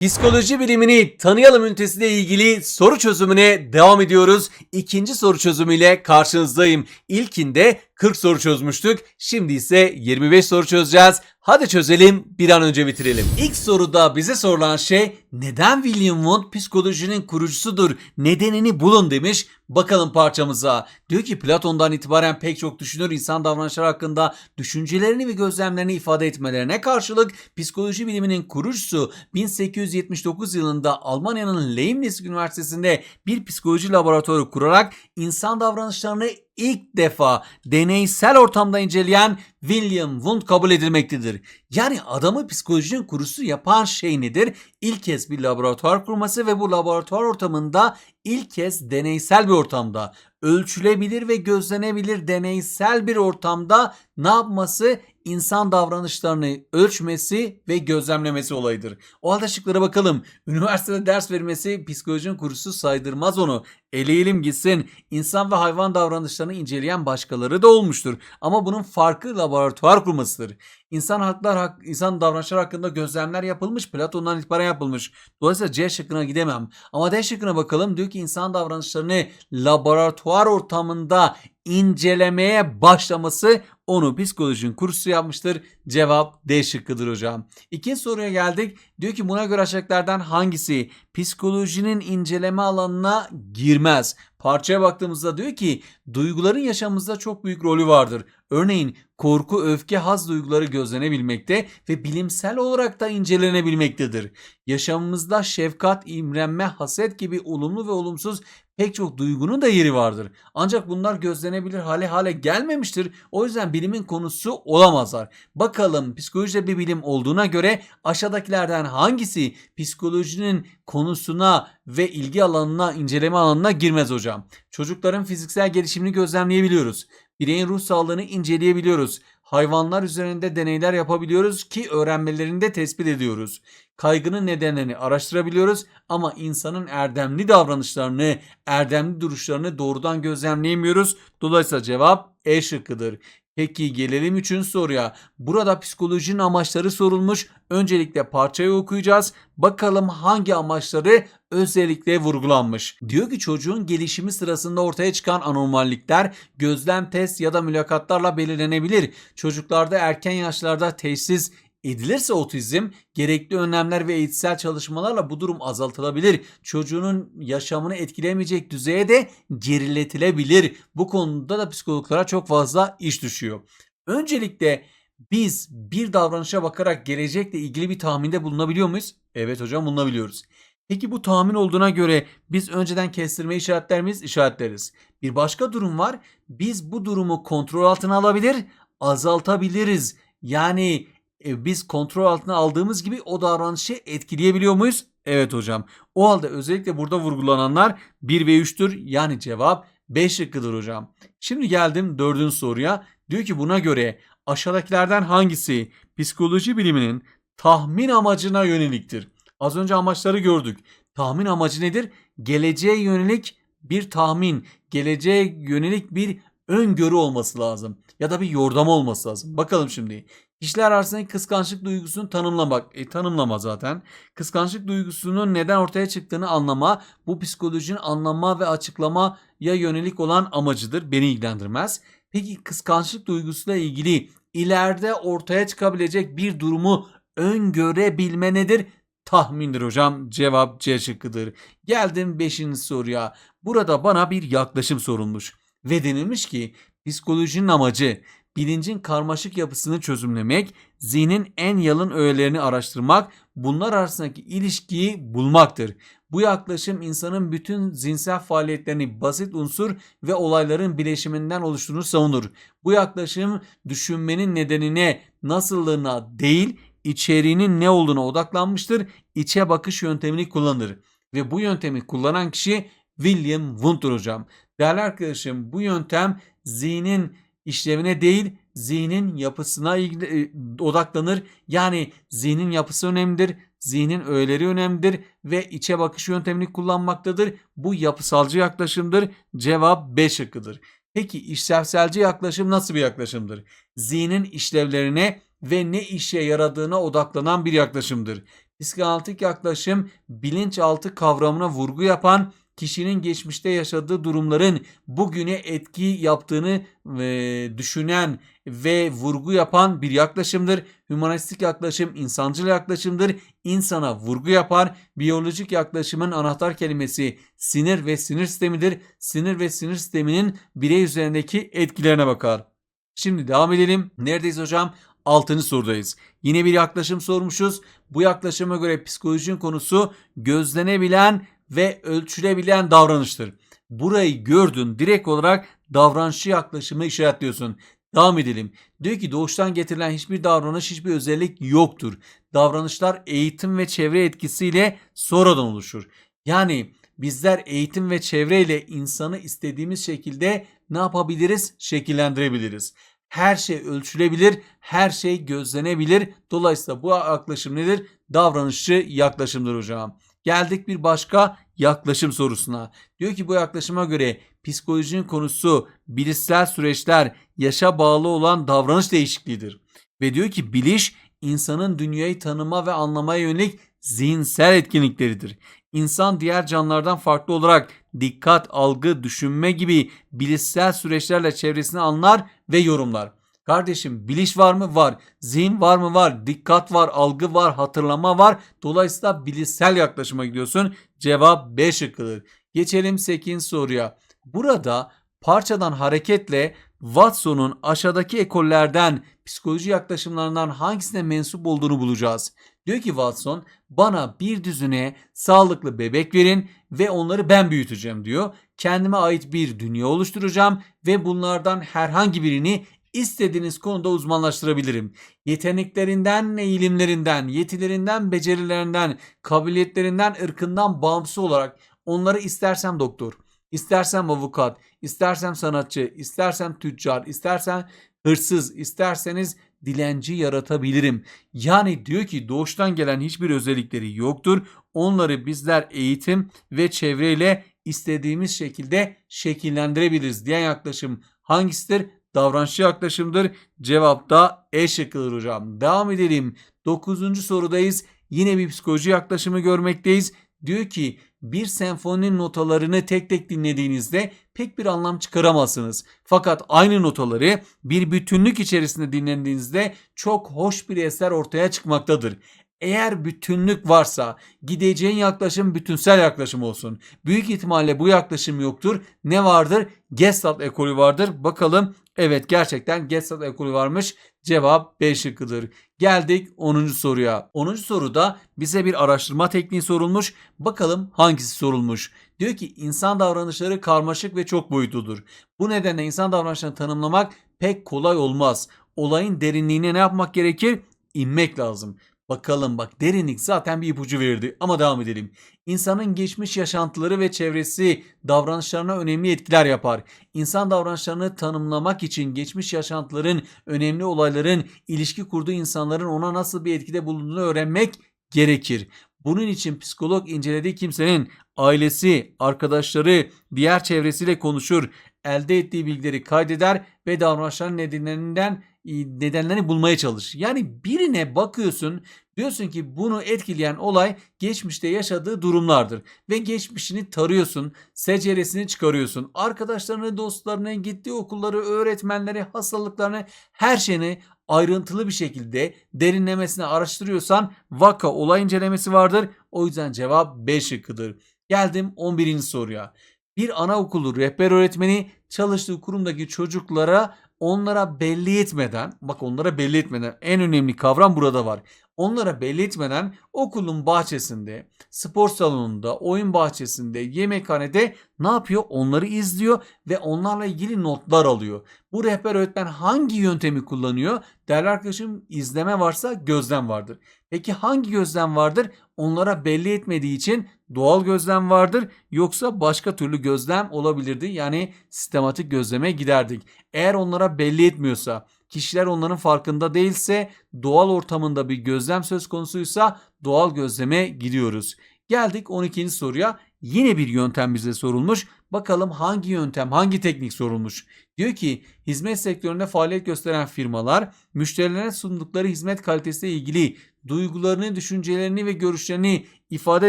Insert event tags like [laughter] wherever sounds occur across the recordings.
Psikoloji bilimini tanıyalım ünitesiyle ilgili soru çözümüne devam ediyoruz. İkinci soru çözümüyle karşınızdayım. İlkinde 40 soru çözmüştük. Şimdi ise 25 soru çözeceğiz. Hadi çözelim bir an önce bitirelim. İlk soruda bize sorulan şey neden William Wundt psikolojinin kurucusudur? Nedenini bulun demiş. Bakalım parçamıza. Diyor ki Platon'dan itibaren pek çok düşünür insan davranışları hakkında düşüncelerini ve gözlemlerini ifade etmelerine karşılık psikoloji biliminin kurucusu 1879 yılında Almanya'nın Leibniz Üniversitesi'nde bir psikoloji laboratuvarı kurarak insan davranışlarını ilk defa deneysel ortamda inceleyen William Wundt kabul edilmektedir. Yani adamı psikolojinin kurucusu yapan şey nedir? İlk kez bir laboratuvar kurması ve bu laboratuvar ortamında ilk kez deneysel bir ortamda ölçülebilir ve gözlenebilir deneysel bir ortamda ne yapması? İnsan davranışlarını ölçmesi ve gözlemlemesi olayıdır. O halde şıklara bakalım. Üniversitede ders vermesi psikolojinin kurucusu saydırmaz onu. Eleyelim gitsin. İnsan ve hayvan davranışlarını inceleyen başkaları da olmuştur. Ama bunun farkı laboratuvar kurmasıdır. İnsan haklar, hak, insan davranışları hakkında gözlemler yapılmış. Platon'dan itibaren yapılmış. Dolayısıyla C şıkkına gidemem. Ama D şıkkına bakalım. Diyor ki insan davranışlarını laboratuvar ortamında incelemeye başlaması onu psikolojinin kursu yapmıştır. Cevap D şıkkıdır hocam. İkinci soruya geldik. Diyor ki buna göre aşağıdakilerden hangisi psikolojinin inceleme alanına girmez? Parçaya baktığımızda diyor ki duyguların yaşamımızda çok büyük rolü vardır. Örneğin korku, öfke, haz duyguları gözlenebilmekte ve bilimsel olarak da incelenebilmektedir. Yaşamımızda şefkat, imrenme, haset gibi olumlu ve olumsuz pek çok duygunun da yeri vardır. Ancak bunlar gözlenebilir hale hale gelmemiştir. O yüzden bilimin konusu olamazlar. Bakalım psikolojide bir bilim olduğuna göre aşağıdakilerden hangisi psikolojinin konusuna ve ilgi alanına, inceleme alanına girmez hocam? Çocukların fiziksel gelişimini gözlemleyebiliyoruz. Bireyin ruh sağlığını inceleyebiliyoruz. Hayvanlar üzerinde deneyler yapabiliyoruz ki öğrenmelerini de tespit ediyoruz. Kaygının nedenlerini araştırabiliyoruz ama insanın erdemli davranışlarını, erdemli duruşlarını doğrudan gözlemleyemiyoruz. Dolayısıyla cevap E şıkkıdır. Peki gelelim üçüncü soruya. Burada psikolojinin amaçları sorulmuş. Öncelikle parçayı okuyacağız. Bakalım hangi amaçları özellikle vurgulanmış. Diyor ki çocuğun gelişimi sırasında ortaya çıkan anormallikler gözlem, test ya da mülakatlarla belirlenebilir. Çocuklarda erken yaşlarda teşhis edilirse otizm gerekli önlemler ve eğitsel çalışmalarla bu durum azaltılabilir. Çocuğunun yaşamını etkilemeyecek düzeye de geriletilebilir. Bu konuda da psikologlara çok fazla iş düşüyor. Öncelikle biz bir davranışa bakarak gelecekle ilgili bir tahminde bulunabiliyor muyuz? Evet hocam bulunabiliyoruz. Peki bu tahmin olduğuna göre biz önceden kestirme işaretler miyiz? İşaretleriz. Bir başka durum var. Biz bu durumu kontrol altına alabilir, azaltabiliriz. Yani e, biz kontrol altına aldığımız gibi o davranışı etkileyebiliyor muyuz? Evet hocam. O halde özellikle burada vurgulananlar 1 ve 3'tür. Yani cevap 5 şıkkıdır hocam. Şimdi geldim dördüncü soruya. Diyor ki buna göre aşağıdakilerden hangisi psikoloji biliminin tahmin amacına yöneliktir? Az önce amaçları gördük. Tahmin amacı nedir? Geleceğe yönelik bir tahmin, geleceğe yönelik bir öngörü olması lazım. Ya da bir yordam olması lazım. Bakalım şimdi. Kişiler arasındaki kıskançlık duygusunu tanımlamak. E, tanımlama zaten. Kıskançlık duygusunun neden ortaya çıktığını anlama. Bu psikolojinin anlama ve açıklamaya yönelik olan amacıdır. Beni ilgilendirmez. Peki kıskançlık duygusuyla ilgili ileride ortaya çıkabilecek bir durumu öngörebilme nedir? Tahmindir hocam. Cevap C şıkkıdır. Geldim 5. soruya. Burada bana bir yaklaşım sorulmuş. Ve denilmiş ki psikolojinin amacı bilincin karmaşık yapısını çözümlemek, zihnin en yalın öğelerini araştırmak, bunlar arasındaki ilişkiyi bulmaktır. Bu yaklaşım insanın bütün zihinsel faaliyetlerini basit unsur ve olayların bileşiminden oluştuğunu savunur. Bu yaklaşım düşünmenin nedenine, nasıllığına değil, içeriğinin ne olduğuna odaklanmıştır. İçe bakış yöntemini kullanır. Ve bu yöntemi kullanan kişi William Wundt'tur hocam. Değerli arkadaşım bu yöntem zihnin işlevine değil zihnin yapısına e, odaklanır. Yani zihnin yapısı önemlidir. Zihnin öğeleri önemlidir ve içe bakış yöntemini kullanmaktadır. Bu yapısalcı yaklaşımdır. Cevap B şıkkıdır. Peki işlevselci yaklaşım nasıl bir yaklaşımdır? Zihnin işlevlerine ve ne işe yaradığına odaklanan bir yaklaşımdır. Psikanalitik yaklaşım bilinçaltı kavramına vurgu yapan kişinin geçmişte yaşadığı durumların bugüne etki yaptığını e, düşünen ve vurgu yapan bir yaklaşımdır. Hümanistik yaklaşım insancıl yaklaşımdır. İnsana vurgu yapar. Biyolojik yaklaşımın anahtar kelimesi sinir ve sinir sistemidir. Sinir ve sinir sisteminin birey üzerindeki etkilerine bakar. Şimdi devam edelim. Neredeyiz hocam? 6. sorudayız. Yine bir yaklaşım sormuşuz. Bu yaklaşıma göre psikolojinin konusu gözlenebilen ve ölçülebilen davranıştır. Burayı gördün direkt olarak davranışçı yaklaşımı işaretliyorsun. Devam edelim. Diyor ki doğuştan getirilen hiçbir davranış, hiçbir özellik yoktur. Davranışlar eğitim ve çevre etkisiyle sonradan oluşur. Yani bizler eğitim ve çevreyle insanı istediğimiz şekilde ne yapabiliriz? Şekillendirebiliriz. Her şey ölçülebilir, her şey gözlenebilir. Dolayısıyla bu yaklaşım nedir? Davranışçı yaklaşımdır hocam. Geldik bir başka yaklaşım sorusuna. Diyor ki bu yaklaşıma göre psikolojinin konusu bilişsel süreçler, yaşa bağlı olan davranış değişikliğidir. Ve diyor ki biliş insanın dünyayı tanıma ve anlamaya yönelik zihinsel etkinlikleridir. İnsan diğer canlılardan farklı olarak dikkat, algı, düşünme gibi bilişsel süreçlerle çevresini anlar ve yorumlar. Kardeşim biliş var mı? Var. Zihin var mı? Var. Dikkat var, algı var, hatırlama var. Dolayısıyla bilişsel yaklaşıma gidiyorsun. Cevap B şıkkıdır. Geçelim 8. soruya. Burada parçadan hareketle Watson'un aşağıdaki ekollerden psikoloji yaklaşımlarından hangisine mensup olduğunu bulacağız. Diyor ki Watson bana bir düzine sağlıklı bebek verin ve onları ben büyüteceğim diyor. Kendime ait bir dünya oluşturacağım ve bunlardan herhangi birini istediğiniz konuda uzmanlaştırabilirim. Yeteneklerinden, eğilimlerinden, yetilerinden, becerilerinden, kabiliyetlerinden, ırkından bağımsız olarak onları istersem doktor, istersem avukat, istersem sanatçı, istersem tüccar, istersen hırsız, isterseniz dilenci yaratabilirim. Yani diyor ki doğuştan gelen hiçbir özellikleri yoktur. Onları bizler eğitim ve çevreyle istediğimiz şekilde şekillendirebiliriz diyen yaklaşım hangisidir? Davranışçı yaklaşımdır. Cevap da E şıkkıdır hocam. Devam edelim. 9. sorudayız. Yine bir psikoloji yaklaşımı görmekteyiz. Diyor ki bir senfoninin notalarını tek tek dinlediğinizde pek bir anlam çıkaramazsınız. Fakat aynı notaları bir bütünlük içerisinde dinlediğinizde çok hoş bir eser ortaya çıkmaktadır. Eğer bütünlük varsa gideceğin yaklaşım bütünsel yaklaşım olsun. Büyük ihtimalle bu yaklaşım yoktur. Ne vardır? Gestalt ekolü vardır. Bakalım evet gerçekten Gestalt ekolü varmış. Cevap B şıkkıdır. Geldik 10. soruya. 10. soruda bize bir araştırma tekniği sorulmuş. Bakalım hangisi sorulmuş. Diyor ki insan davranışları karmaşık ve çok boyutludur. Bu nedenle insan davranışlarını tanımlamak pek kolay olmaz. Olayın derinliğine ne yapmak gerekir? İnmek lazım. Bakalım bak derinlik zaten bir ipucu verdi ama devam edelim. İnsanın geçmiş yaşantıları ve çevresi davranışlarına önemli etkiler yapar. İnsan davranışlarını tanımlamak için geçmiş yaşantıların, önemli olayların, ilişki kurduğu insanların ona nasıl bir etkide bulunduğunu öğrenmek gerekir. Bunun için psikolog incelediği kimsenin ailesi, arkadaşları, diğer çevresiyle konuşur, elde ettiği bilgileri kaydeder ve davranışların nedenlerinden nedenlerini bulmaya çalış. Yani birine bakıyorsun diyorsun ki bunu etkileyen olay geçmişte yaşadığı durumlardır. Ve geçmişini tarıyorsun, seceresini çıkarıyorsun. Arkadaşlarını, dostlarını, gittiği okulları, öğretmenleri, hastalıklarını, her şeyini ayrıntılı bir şekilde derinlemesine araştırıyorsan vaka olay incelemesi vardır. O yüzden cevap B şıkkıdır. Geldim 11. soruya. Bir anaokulu rehber öğretmeni çalıştığı kurumdaki çocuklara onlara belli etmeden, bak onlara belli etmeden en önemli kavram burada var. Onlara belli etmeden okulun bahçesinde, spor salonunda, oyun bahçesinde, yemekhanede ne yapıyor? Onları izliyor ve onlarla ilgili notlar alıyor. Bu rehber öğretmen hangi yöntemi kullanıyor? Değerli arkadaşım izleme varsa gözlem vardır. Peki hangi gözlem vardır? Onlara belli etmediği için doğal gözlem vardır. Yoksa başka türlü gözlem olabilirdi. Yani sistematik gözleme giderdik. Eğer onlara belli etmiyorsa, kişiler onların farkında değilse, doğal ortamında bir gözlem söz konusuysa doğal gözleme gidiyoruz. Geldik 12. soruya. Yine bir yöntem bize sorulmuş. Bakalım hangi yöntem, hangi teknik sorulmuş. Diyor ki hizmet sektöründe faaliyet gösteren firmalar müşterilerine sundukları hizmet kalitesiyle ilgili duygularını, düşüncelerini ve görüşlerini ifade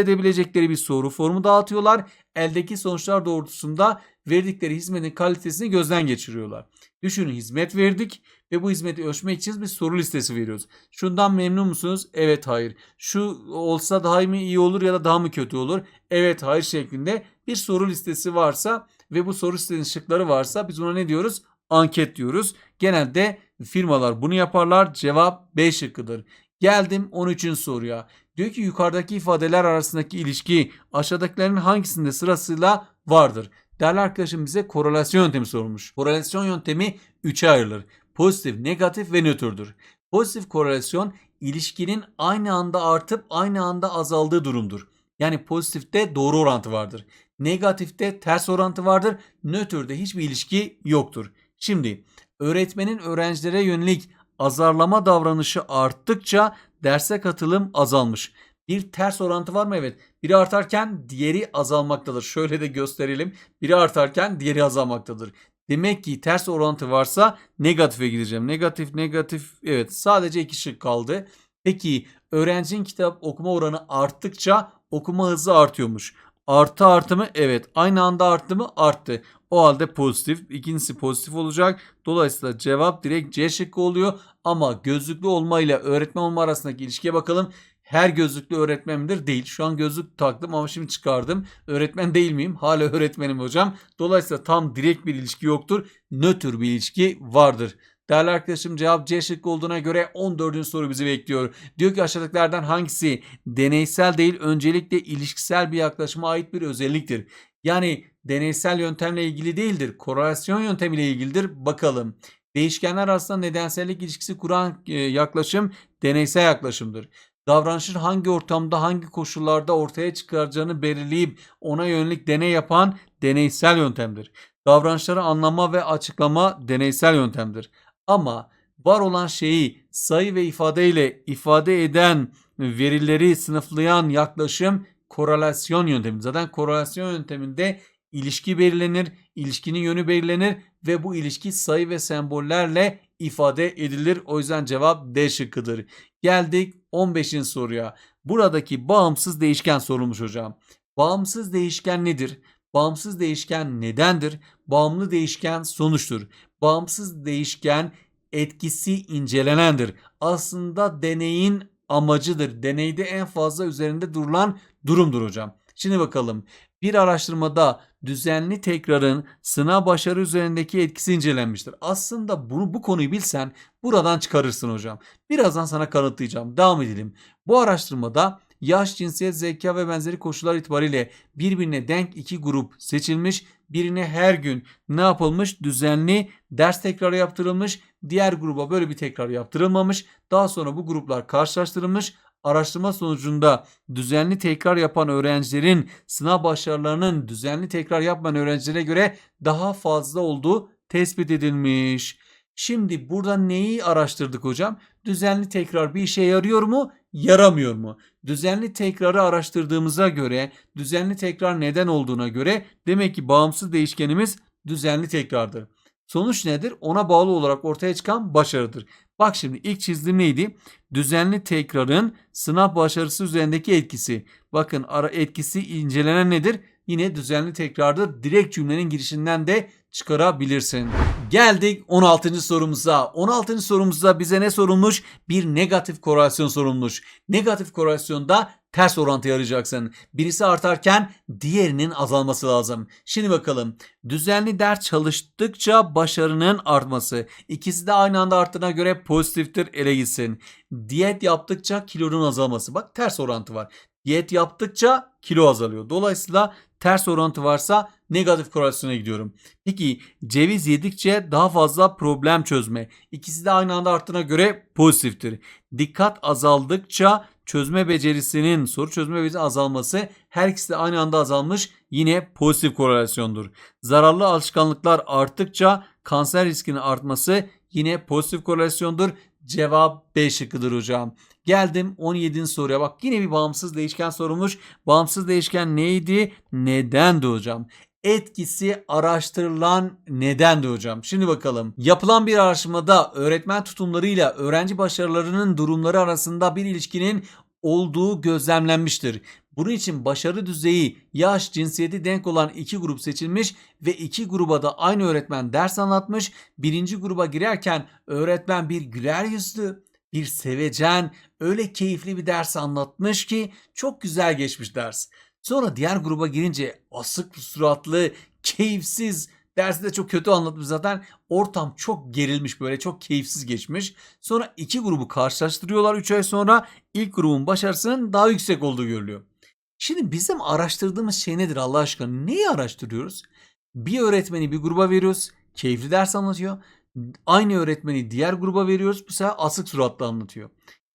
edebilecekleri bir soru formu dağıtıyorlar. Eldeki sonuçlar doğrultusunda verdikleri hizmetin kalitesini gözden geçiriyorlar. Düşünün hizmet verdik ve bu hizmeti ölçmek için bir soru listesi veriyoruz. Şundan memnun musunuz? Evet, hayır. Şu olsa daha mı iyi olur ya da daha mı kötü olur? Evet, hayır şeklinde bir soru listesi varsa ve bu soru listesinin şıkları varsa biz ona ne diyoruz? Anket diyoruz. Genelde firmalar bunu yaparlar. Cevap B şıkkıdır. Geldim 13. soruya. Diyor ki yukarıdaki ifadeler arasındaki ilişki aşağıdakilerin hangisinde sırasıyla vardır? Değerli arkadaşım bize korelasyon yöntemi sormuş. Korelasyon yöntemi 3'e ayrılır. Pozitif, negatif ve nötrdür. Pozitif korelasyon ilişkinin aynı anda artıp aynı anda azaldığı durumdur. Yani pozitifte doğru orantı vardır. Negatifte ters orantı vardır. Nötrde hiçbir ilişki yoktur. Şimdi öğretmenin öğrencilere yönelik azarlama davranışı arttıkça derse katılım azalmış. Bir ters orantı var mı? Evet. Biri artarken diğeri azalmaktadır. Şöyle de gösterelim. Biri artarken diğeri azalmaktadır. Demek ki ters orantı varsa negatife gideceğim. Negatif, negatif. Evet sadece iki şık kaldı. Peki öğrencinin kitap okuma oranı arttıkça okuma hızı artıyormuş. Artı artı mı? Evet. Aynı anda arttı mı? Arttı. O halde pozitif. İkincisi pozitif olacak. Dolayısıyla cevap direkt C şıkkı oluyor. Ama gözlüklü olma ile öğretmen olma arasındaki ilişkiye bakalım. Her gözlüklü öğretmen midir? Değil. Şu an gözlük taktım ama şimdi çıkardım. Öğretmen değil miyim? Hala [laughs] öğretmenim hocam. Dolayısıyla tam direkt bir ilişki yoktur. Nötr bir ilişki vardır. Değerli arkadaşım cevap C şıkkı olduğuna göre 14. soru bizi bekliyor. Diyor ki aşağıdakilerden hangisi deneysel değil öncelikle ilişkisel bir yaklaşıma ait bir özelliktir? Yani deneysel yöntemle ilgili değildir. Korelasyon yöntemiyle ilgilidir. Bakalım. Değişkenler arasında nedensellik ilişkisi kuran e, yaklaşım deneysel yaklaşımdır. Davranışın hangi ortamda hangi koşullarda ortaya çıkaracağını belirleyip ona yönelik deney yapan deneysel yöntemdir. Davranışları anlama ve açıklama deneysel yöntemdir. Ama var olan şeyi sayı ve ifadeyle ifade eden verileri sınıflayan yaklaşım korelasyon yöntemi. Zaten korelasyon yönteminde ilişki belirlenir, ilişkinin yönü belirlenir ve bu ilişki sayı ve sembollerle ifade edilir. O yüzden cevap D şıkkıdır. Geldik 15. soruya. Buradaki bağımsız değişken sorulmuş hocam. Bağımsız değişken nedir? Bağımsız değişken nedendir? Bağımlı değişken sonuçtur. Bağımsız değişken etkisi incelenendir. Aslında deneyin amacıdır. Deneyde en fazla üzerinde durulan durumdur hocam. Şimdi bakalım. Bir araştırmada düzenli tekrarın sınav başarı üzerindeki etkisi incelenmiştir. Aslında bunu bu konuyu bilsen buradan çıkarırsın hocam. Birazdan sana kanıtlayacağım. Devam edelim. Bu araştırmada yaş, cinsiyet, zeka ve benzeri koşullar itibariyle birbirine denk iki grup seçilmiş. Birine her gün ne yapılmış? Düzenli ders tekrarı yaptırılmış. Diğer gruba böyle bir tekrar yaptırılmamış. Daha sonra bu gruplar karşılaştırılmış. Araştırma sonucunda düzenli tekrar yapan öğrencilerin sınav başarılarının düzenli tekrar yapmayan öğrencilere göre daha fazla olduğu tespit edilmiş. Şimdi burada neyi araştırdık hocam? Düzenli tekrar bir işe yarıyor mu? Yaramıyor mu? Düzenli tekrarı araştırdığımıza göre, düzenli tekrar neden olduğuna göre demek ki bağımsız değişkenimiz düzenli tekrardır. Sonuç nedir? Ona bağlı olarak ortaya çıkan başarıdır. Bak şimdi ilk çizdiğim neydi? Düzenli tekrarın sınav başarısı üzerindeki etkisi. Bakın ara etkisi incelenen nedir? Yine düzenli tekrardır. Direkt cümlenin girişinden de çıkarabilirsin. Geldik 16. sorumuza. 16. sorumuzda bize ne sorulmuş? Bir negatif korelasyon sorulmuş. Negatif korelasyonda ters orantı arayacaksın. Birisi artarken diğerinin azalması lazım. Şimdi bakalım. Düzenli ders çalıştıkça başarının artması. İkisi de aynı anda arttığına göre pozitiftir ele gitsin. Diyet yaptıkça kilonun azalması. Bak ters orantı var. Diyet yaptıkça kilo azalıyor. Dolayısıyla ters orantı varsa negatif korelasyona gidiyorum. Peki ceviz yedikçe daha fazla problem çözme. İkisi de aynı anda arttığına göre pozitiftir. Dikkat azaldıkça çözme becerisinin soru çözme becerisi azalması her ikisi de aynı anda azalmış yine pozitif korelasyondur. Zararlı alışkanlıklar arttıkça kanser riskinin artması yine pozitif korelasyondur. Cevap B şıkkıdır hocam. Geldim 17. soruya bak yine bir bağımsız değişken sorulmuş. Bağımsız değişken neydi? Nedendi hocam. etkisi araştırılan nedendi hocam. Şimdi bakalım. Yapılan bir araştırmada öğretmen tutumlarıyla öğrenci başarılarının durumları arasında bir ilişkinin olduğu gözlemlenmiştir. Bunun için başarı düzeyi, yaş, cinsiyeti denk olan iki grup seçilmiş ve iki gruba da aynı öğretmen ders anlatmış. Birinci gruba girerken öğretmen bir güler yüzlü, bir sevecen, öyle keyifli bir ders anlatmış ki çok güzel geçmiş ders. Sonra diğer gruba girince asık suratlı, keyifsiz, dersi de çok kötü anlatmış zaten. Ortam çok gerilmiş böyle çok keyifsiz geçmiş. Sonra iki grubu karşılaştırıyorlar 3 ay sonra ilk grubun başarısının daha yüksek olduğu görülüyor. Şimdi bizim araştırdığımız şey nedir Allah aşkına? Neyi araştırıyoruz? Bir öğretmeni bir gruba veriyoruz. Keyifli ders anlatıyor. Aynı öğretmeni diğer gruba veriyoruz. Bu sefer asık suratlı anlatıyor.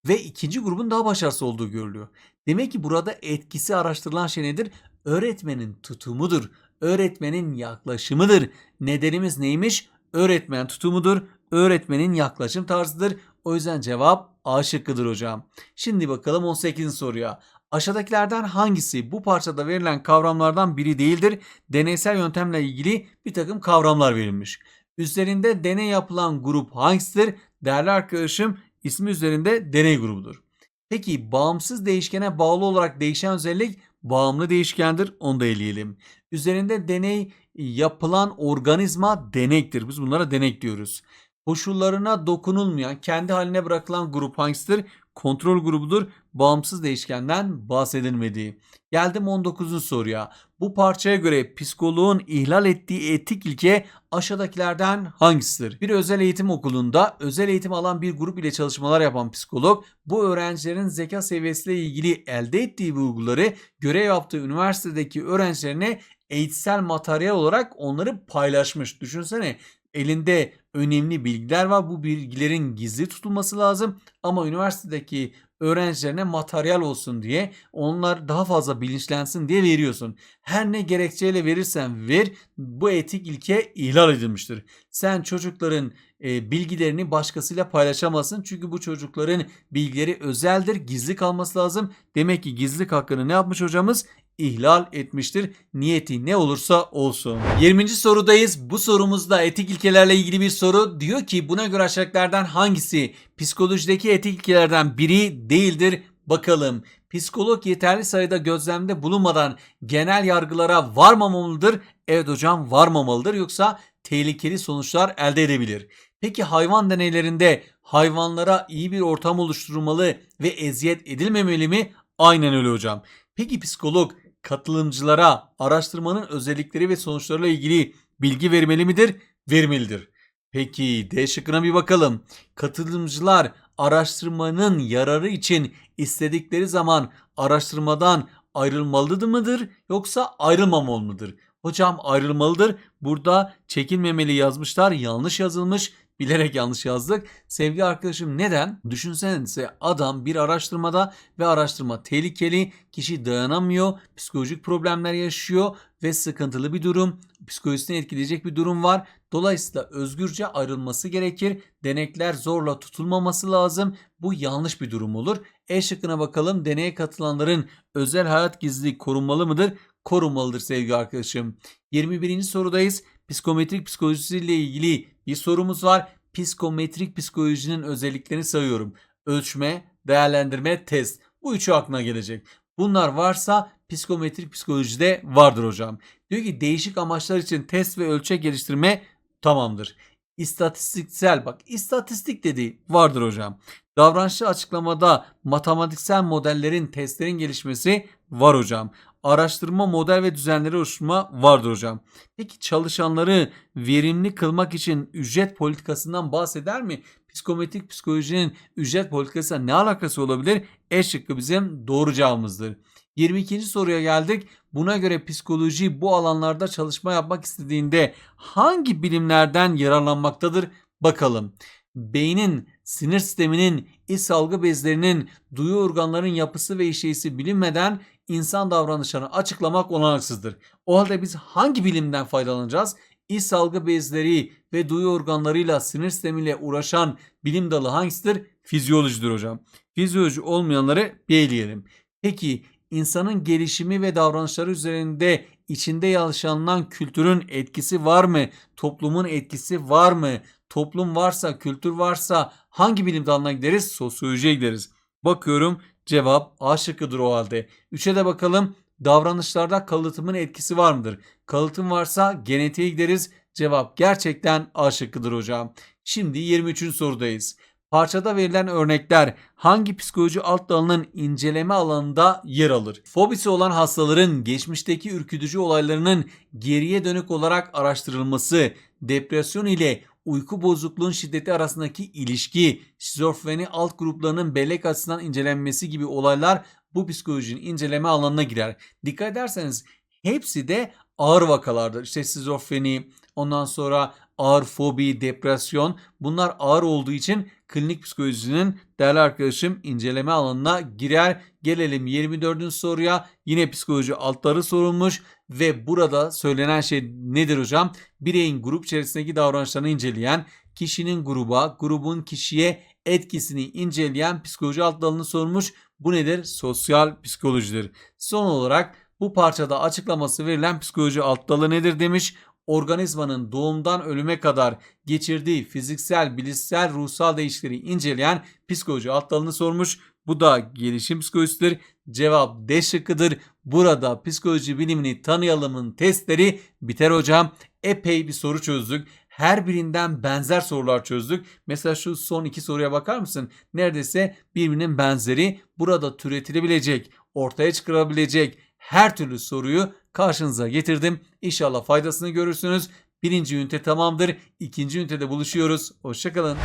Ve ikinci grubun daha başarısız olduğu görülüyor. Demek ki burada etkisi araştırılan şey nedir? Öğretmenin tutumudur. Öğretmenin yaklaşımıdır. Nedenimiz neymiş? Öğretmen tutumudur. Öğretmenin yaklaşım tarzıdır. O yüzden cevap A şıkkıdır hocam. Şimdi bakalım 18. soruya. Aşağıdakilerden hangisi bu parçada verilen kavramlardan biri değildir? Deneysel yöntemle ilgili bir takım kavramlar verilmiş. Üzerinde deney yapılan grup hangisidir? Değerli arkadaşım ismi üzerinde deney grubudur. Peki bağımsız değişkene bağlı olarak değişen özellik bağımlı değişkendir. Onu da eleyelim. Üzerinde deney yapılan organizma denektir. Biz bunlara denek diyoruz. Koşullarına dokunulmayan, kendi haline bırakılan grup hangisidir? Kontrol grubudur. Bağımsız değişkenden bahsedilmediği. Geldim 19. soruya. Bu parçaya göre psikoloğun ihlal ettiği etik ilke aşağıdakilerden hangisidir? Bir özel eğitim okulunda özel eğitim alan bir grup ile çalışmalar yapan psikolog bu öğrencilerin zeka seviyesiyle ilgili elde ettiği bulguları görev yaptığı üniversitedeki öğrencilerine eğitsel materyal olarak onları paylaşmış. Düşünsene elinde önemli bilgiler var. Bu bilgilerin gizli tutulması lazım ama üniversitedeki öğrencilerine materyal olsun diye onlar daha fazla bilinçlensin diye veriyorsun. Her ne gerekçeyle verirsen ver bu etik ilke ihlal edilmiştir. Sen çocukların e, bilgilerini başkasıyla paylaşamazsın. Çünkü bu çocukların bilgileri özeldir. Gizli kalması lazım. Demek ki gizlilik hakkını ne yapmış hocamız? İhlal etmiştir. Niyeti ne olursa olsun. 20. sorudayız. Bu sorumuzda etik ilkelerle ilgili bir soru. Diyor ki buna göre aşağıdakilerden hangisi psikolojideki etik ilkelerden biri değildir? Bakalım. Psikolog yeterli sayıda gözlemde bulunmadan genel yargılara varmamalıdır. Evet hocam varmamalıdır yoksa tehlikeli sonuçlar elde edebilir. Peki hayvan deneylerinde hayvanlara iyi bir ortam oluşturulmalı ve eziyet edilmemeli mi? Aynen öyle hocam. Peki psikolog katılımcılara araştırmanın özellikleri ve sonuçlarıyla ilgili bilgi vermeli midir? Vermelidir. Peki D şıkkına bir bakalım. Katılımcılar araştırmanın yararı için istedikleri zaman araştırmadan ayrılmalı mıdır yoksa ayrılmamalı mıdır? Hocam ayrılmalıdır. Burada çekilmemeli yazmışlar. Yanlış yazılmış. Bilerek yanlış yazdık. Sevgili arkadaşım neden? Düşünsenize adam bir araştırmada ve araştırma tehlikeli. Kişi dayanamıyor. Psikolojik problemler yaşıyor ve sıkıntılı bir durum. Psikolojisini etkileyecek bir durum var. Dolayısıyla özgürce ayrılması gerekir. Denekler zorla tutulmaması lazım. Bu yanlış bir durum olur. E şıkkına bakalım. Deneye katılanların özel hayat gizliliği korunmalı mıdır? Korunmalıdır sevgili arkadaşım. 21. sorudayız. Psikometrik psikolojisiyle ilgili bir sorumuz var. Psikometrik psikolojinin özelliklerini sayıyorum. Ölçme, değerlendirme, test. Bu üçü aklına gelecek. Bunlar varsa psikometrik psikolojide vardır hocam. Diyor ki değişik amaçlar için test ve ölçek geliştirme tamamdır. İstatistiksel bak istatistik dedi vardır hocam. Davranışçı açıklamada matematiksel modellerin testlerin gelişmesi var hocam. Araştırma model ve düzenleri oluşturma vardır hocam. Peki çalışanları verimli kılmak için ücret politikasından bahseder mi? Psikometrik psikolojinin ücret politikasıyla ne alakası olabilir? E şıkkı bizim doğru cevabımızdır. 22. soruya geldik. Buna göre psikoloji bu alanlarda çalışma yapmak istediğinde hangi bilimlerden yararlanmaktadır? Bakalım. Beynin, sinir sisteminin, iç algı bezlerinin, duyu organların yapısı ve işleyişi bilinmeden insan davranışlarını açıklamak olanaksızdır. O halde biz hangi bilimden faydalanacağız? İç salgı bezleri ve duyu organlarıyla sinir sistemiyle uğraşan bilim dalı hangisidir? Fizyolojidir hocam. Fizyoloji olmayanları bir eleyelim. Peki insanın gelişimi ve davranışları üzerinde içinde yaşanılan kültürün etkisi var mı? Toplumun etkisi var mı? Toplum varsa, kültür varsa hangi bilim dalına gideriz? Sosyolojiye gideriz. Bakıyorum cevap A şıkkıdır o halde. 3'e de bakalım. Davranışlarda kalıtımın etkisi var mıdır? Kalıtım varsa genetiğe gideriz. Cevap gerçekten A şıkkıdır hocam. Şimdi 23. sorudayız. Parçada verilen örnekler hangi psikoloji alt dalının inceleme alanında yer alır? Fobisi olan hastaların geçmişteki ürkütücü olaylarının geriye dönük olarak araştırılması, depresyon ile uyku bozukluğun şiddeti arasındaki ilişki, şizofreni alt gruplarının bellek açısından incelenmesi gibi olaylar bu psikolojinin inceleme alanına girer. Dikkat ederseniz hepsi de ağır vakalardır. İşte şizofreni, ondan sonra ağır fobi, depresyon bunlar ağır olduğu için klinik psikolojinin değerli arkadaşım inceleme alanına girer. Gelelim 24. soruya. Yine psikoloji altları sorulmuş ve burada söylenen şey nedir hocam? Bireyin grup içerisindeki davranışlarını inceleyen, kişinin gruba, grubun kişiye etkisini inceleyen psikoloji alt dalını sormuş. Bu nedir? Sosyal psikolojidir. Son olarak bu parçada açıklaması verilen psikoloji alt dalı nedir demiş organizmanın doğumdan ölüme kadar geçirdiği fiziksel, bilişsel, ruhsal değişiklikleri inceleyen psikoloji alt dalını sormuş. Bu da gelişim psikolojisidir. Cevap D şıkkıdır. Burada psikoloji bilimini tanıyalımın testleri biter hocam. Epey bir soru çözdük. Her birinden benzer sorular çözdük. Mesela şu son iki soruya bakar mısın? Neredeyse birbirinin benzeri. Burada türetilebilecek, ortaya çıkarabilecek her türlü soruyu karşınıza getirdim. İnşallah faydasını görürsünüz. Birinci ünite tamamdır. İkinci ünitede buluşuyoruz. Hoşçakalın.